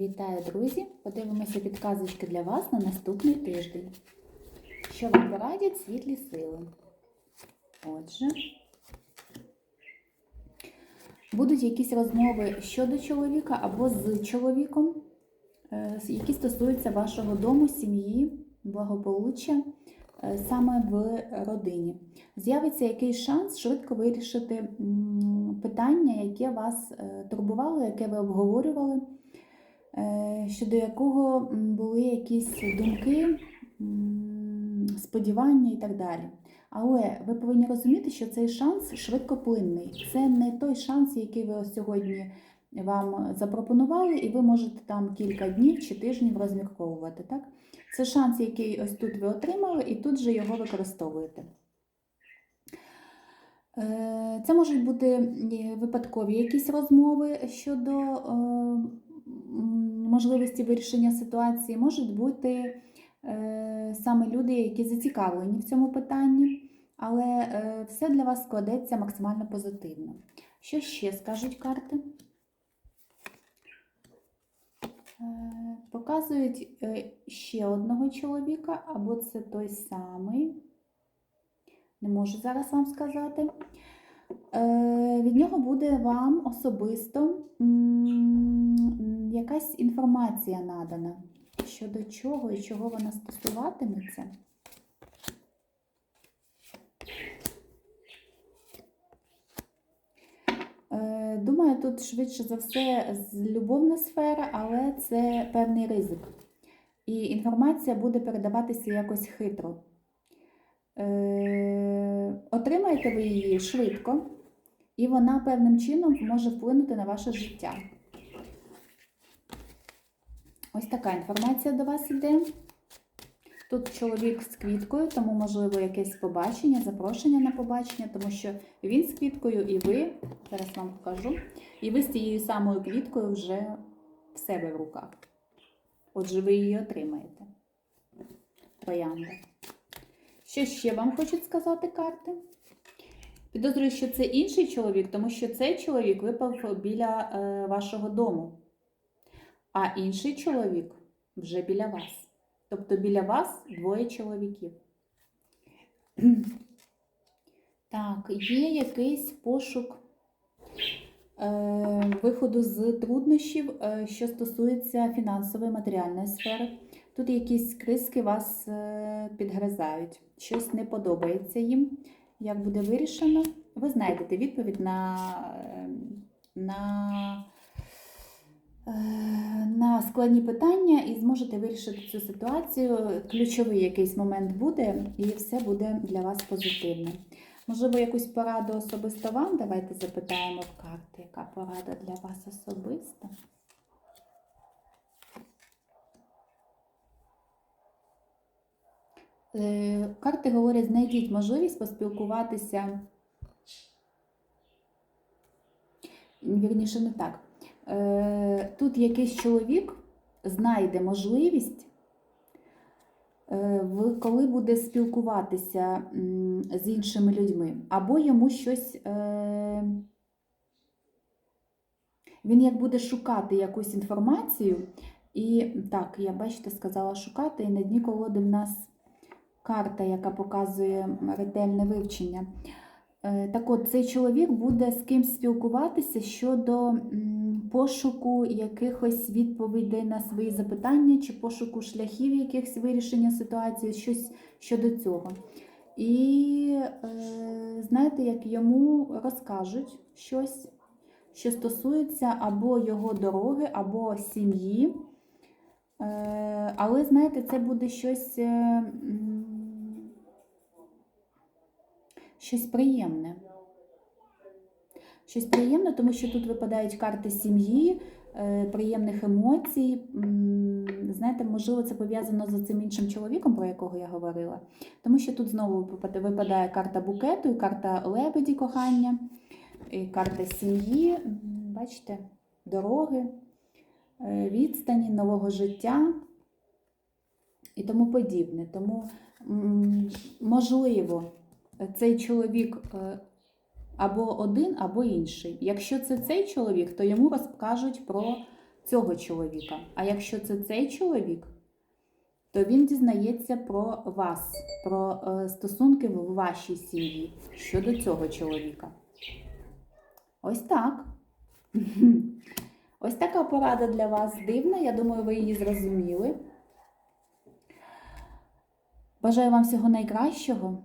Вітаю, друзі! Подивимося підказочки для вас на наступний тиждень. Що вам порадять світлі сили? Отже, будуть якісь розмови щодо чоловіка або з чоловіком, е, які стосуються вашого дому, сім'ї, благополуччя, е, саме в родині. З'явиться якийсь шанс швидко вирішити питання, яке вас е, турбувало, яке ви обговорювали щодо якого були якісь думки, сподівання і так далі. Але ви повинні розуміти, що цей шанс швидкоплинний. Це не той шанс, який ви сьогодні вам запропонували, і ви можете там кілька днів чи тижнів розмірковувати. Так? Це шанс, який ось тут ви отримали, і тут же його використовуєте. Е, Це можуть бути е, випадкові якісь розмови щодо е, можливості вирішення ситуації, можуть бути е, саме люди, які зацікавлені в цьому питанні, але е, все для вас складеться максимально позитивно. Що ще скажуть карти? Е, Показують ще одного чоловіка, або це той самий. Не можу зараз вам сказати. Е, Від нього буде вам особисто якась інформація надана. Щодо чого і чого вона стосуватиметься. Е, Думаю, тут швидше за все любовна сфера, але це певний ризик. І інформація буде передаватися якось хитро. Отримаєте ви її швидко, і вона певним чином може вплинути на ваше життя. Ось така інформація до вас іде. Тут чоловік з квіткою, тому, можливо, якесь побачення, запрошення на побачення, тому що він з квіткою і ви, зараз вам покажу, і ви з тією самою квіткою вже в себе в руках. Отже, ви її отримаєте. Троянда. Що ще вам хочуть сказати карти? Підозрюю, що це інший чоловік, тому що цей чоловік випав біля е, вашого дому, а інший чоловік вже біля вас. Тобто біля вас двоє чоловіків. Так, є якийсь пошук е, виходу з труднощів, е, що стосується фінансової матеріальної сфери. Тут якісь криски вас е, підгризають, щось не подобається їм. Як буде вирішено, ви знайдете відповідь на, е, на, е, на складні питання і зможете вирішити цю ситуацію. Ключовий якийсь момент буде, і все буде для вас позитивне. Можливо, якусь пораду особисто вам? Давайте запитаємо в карти, яка порада для вас особиста. Карти говорять, знайдіть можливість поспілкуватися. Вірніше, не так. Е, Тут якийсь чоловік знайде можливість, е, коли буде спілкуватися з іншими людьми, або йому щось. е, Він як буде шукати якусь інформацію, і так, я бачите, сказала шукати, і на дні колоди в нас карта, яка показує ретельне вивчення. Е, Так от, цей чоловік буде з кимсь спілкуватися щодо пошуку якихось відповідей на свої запитання, чи пошуку шляхів якихось вирішення ситуації, щось щодо цього. І е, знаєте, як йому розкажуть щось, що стосується або його дороги, або сім'ї. Е, Але, знаєте, це буде щось, щось приємне. Щось приємне, тому що тут випадають карти сім'ї, е, приємних емоцій. Знаєте, можливо, це пов'язано з цим іншим чоловіком, про якого я говорила. Тому що тут знову випадає карта букету, і карта лебеді кохання, і карта сім'ї. Бачите, дороги е, відстані, нового життя і тому подібне. Тому, можливо, цей чоловік е, або один, або інший. Якщо це цей чоловік, то йому розкажуть про цього чоловіка. А якщо це цей чоловік, то він дізнається про вас, про е, стосунки в вашій сім'ї щодо цього чоловіка. Ось так. Ось така порада для вас дивна. Я думаю, ви її зрозуміли. Бажаю вам всього найкращого.